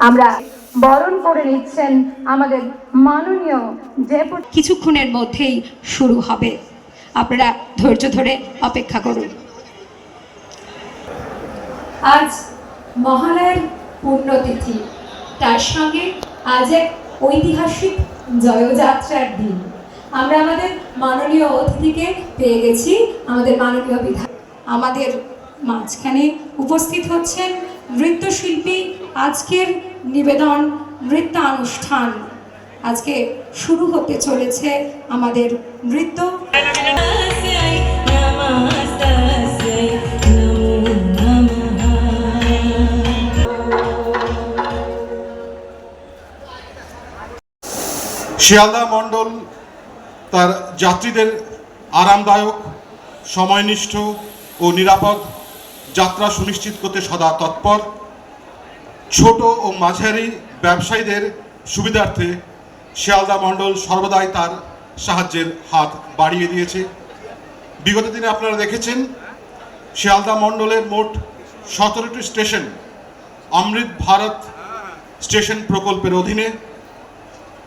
আমরা বরণ করে নিচ্ছেন আমাদের মাননীয় ডেপুটি কিছুক্ষণের মধ্যেই শুরু হবে। আপনারা ধৈর্য ধরে অপেক্ষা করুন। আজ মহালয়ের পুণ্যতিথি তার সঙ্গে আজ এক ঐতিহাসিক জয়যাত্রার দিন। আমরা আমাদের মাননীয় অতিথিকে পেয়ে গেছি আমাদের মাননীয় বিধায়ক। আমাদের মাঝখানে উপস্থিত হচ্ছেন নৃত্যশিল্পী আজকের নিবেদন, নৃত্যানুষ্ঠান আজকে শুরু হতে চলেছে আমাদের নৃত্য। শিয়ালদা মণ্ডল তার যাত্রীদের আরামদায়ক, সময়নিষ্ঠ ও নিরাপদ যাত্রা সুনিশ্চিত করতে সদা তৎপর। ছোট ও মাঝারি ব্যবসায়ীদের সুবিধার্থে শিয়ালদা মণ্ডল সর্বদাই তার সাহায্যের হাত বাড়িয়ে দিয়েছে। বিগত দিনে আপনারা দেখেছেন, শিয়ালদা মণ্ডলের মোট সতেরোটি স্টেশন অমৃত ভারত স্টেশন প্রকল্পের অধীনে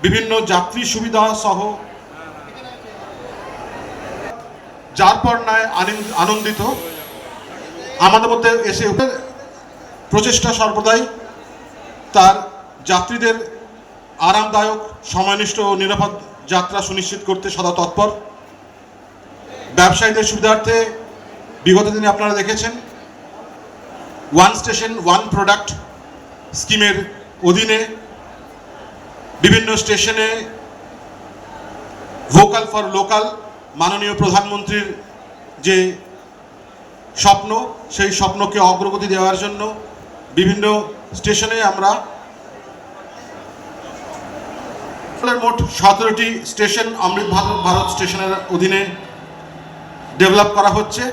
বিভিন্ন যাত্রী সুবিধা সহ যার আনন্দ- আনন্দিত। আমাদের মধ্যে এসে প্রচেষ্টা সর্বদাই তার যাত্রীদের আরামদায়ক, সময়নিষ্ঠ ও নিরাপদ যাত্রা সুনিশ্চিত করতে সদা তৎপর। ব্যবসায়ীদের সুবিধার্থে বিগত দিনে আপনারা দেখেছেন, ওয়ান স্টেশন, ওয়ান প্রোডাক্ট স্কিমের অধীনে বিভিন্ন স্টেশনে ভোকাল ফর লোকাল মাননীয় প্রধানমন্ত্রীর যে স্বপ্ন, সেই স্বপ্নকে অগ্রগতি দেওয়ার জন্য বিভিন্ন স্টেশনে আমরা মোট সতেরোটি স্টেশন অমৃত ভারত ভারত স্টেশনের অধীনে ডেভেলপ করা হচ্ছে।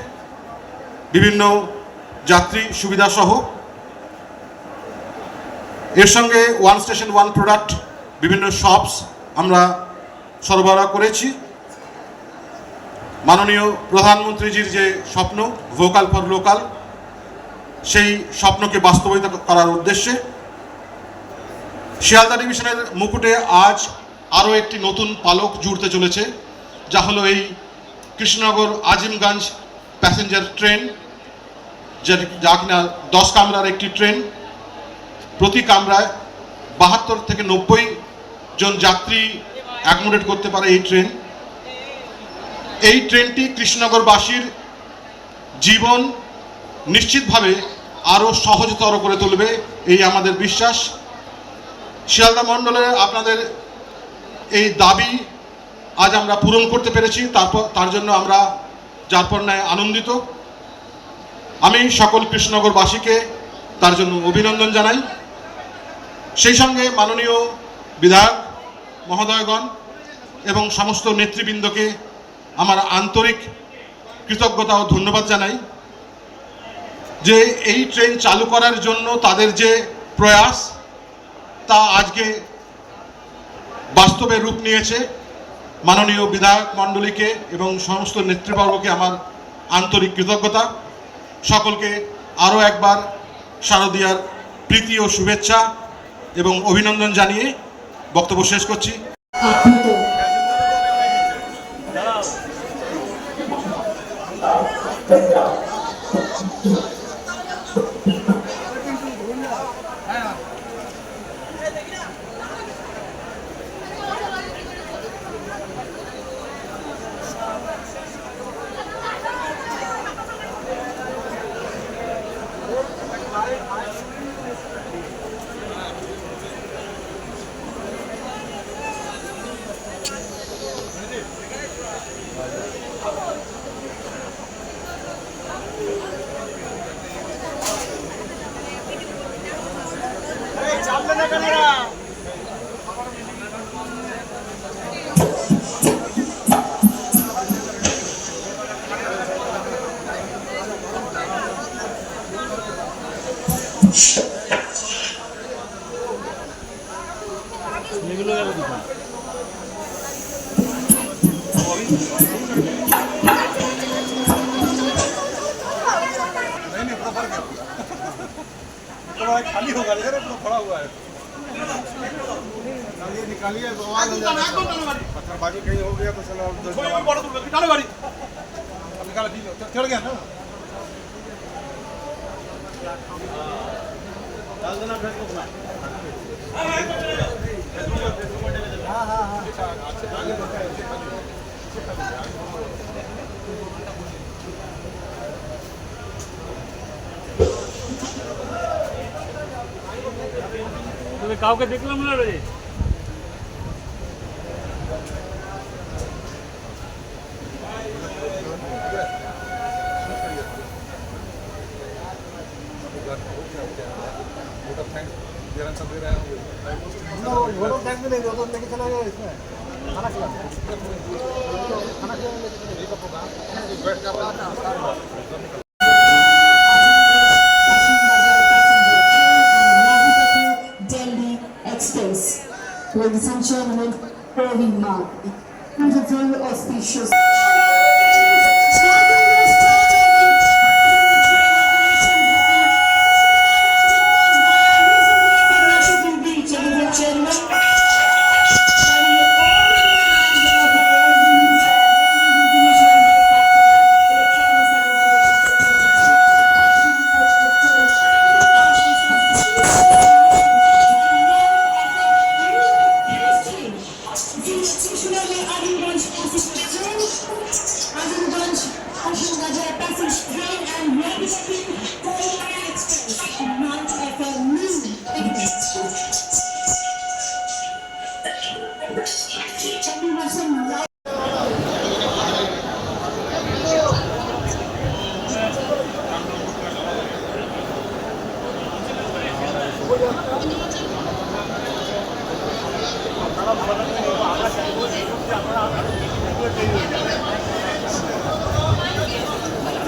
বিভিন্ন যাত্রী সুবিধা সহ। এর সঙ্গে ওয়ান স্টেশন, ওয়ান প্রোডাক্ট, বিভিন্ন শপস আমরা সরবরাহ করেছি। মাননীয় প্রধানমন্ত্রীজির যে স্বপ্ন, ভোকাল ফর লোকাল সেই স্বপ্নকে বাস্তবায়িত করার উদ্দেশ্যে শিয়ালদা ডিভিশনের মুকুটে আজ আরও একটি নতুন পালক জুড়তে চলেছে, যা হলো এই কৃষ্ণনগর আজিমগঞ্জ প্যাসেঞ্জার ট্রেন যা- কিনা দশ কামরার একটি ট্রেন। প্রতি কামরায় বাহাত্তর থেকে নব্বই জন যাত্রী অ্যাকোমোডেট করতে পারে এই ট্রেন। এই ট্রেনটি কৃষ্ণনগরবাসীর জীবন নিশ্চিতভাবে আরও সহজতর করে তুলবে এই আমাদের বিশ্বাস। শিয়ালদা মণ্ডলে আপনাদের এই দাবি আজ আমরা পূরণ করতে পেরেছি, তারপর তার জন্য আমরা যারপর ন্যায় আনন্দিত। আমি সকল কৃষ্ণনগরবাসীকে তার জন্য অভিনন্দন জানাই। সেই সঙ্গে মাননীয় বিধায়ক মহোদয়গণ এবং সমস্ত নেতৃবৃন্দকে আমার আন্তরিক কৃতজ্ঞতা ও ধন্যবাদ জানাই। যে এই ট্রেন চালু করার জন্য তাদের যে প্রয়াস, তা আজকে বাস্তবে রূপ নিয়েছে। মাননীয় বিধায়ক মণ্ডলীকে এবং সমস্ত নেতৃবর্গকে আমার আন্তরিক কৃতজ্ঞতা। সকলকে আরও একবার শারদীয়ার প্রীতি ও শুভেচ্ছা এবং অভিনন্দন জানিয়ে বক্তব্য শেষ করছি। Thank you. थोड़ा खाली होगा खड़ा हुआ है निकालिए निकालिए बवाल कहीं हो गया तो चलो निकालो गाड़ी गया ना डाल देना फेसबुक में हाँ हाँ हाँ अच्छा अच्छा কাউকে দেখলাম না রে वोटर टैक्स भी नहीं दो तो लेके चला गया इसमें खाना खिला खाना Ladies and gentlemen, Irving Mark. very auspicious.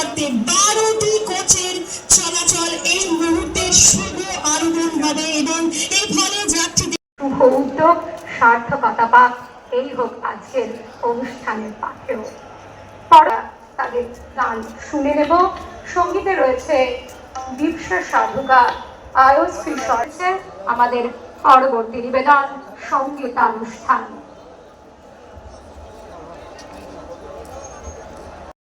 বারোটি কোচের চলাচল এই মুহূর্তে শুভ আরোহণ হবে এবং এর ফলে যাত্রীদের শুভ উদ্যোগ সার্থকতা পাক এই হোক আজকের অনুষ্ঠানের পাঠেও। পড়া তাদের গান শুনে নেব। সঙ্গীতে রয়েছে দীপস সাধুকা আয়স রয়েছে আমাদের পরবর্তী নিবেদন সঙ্গীতানুষ্ঠান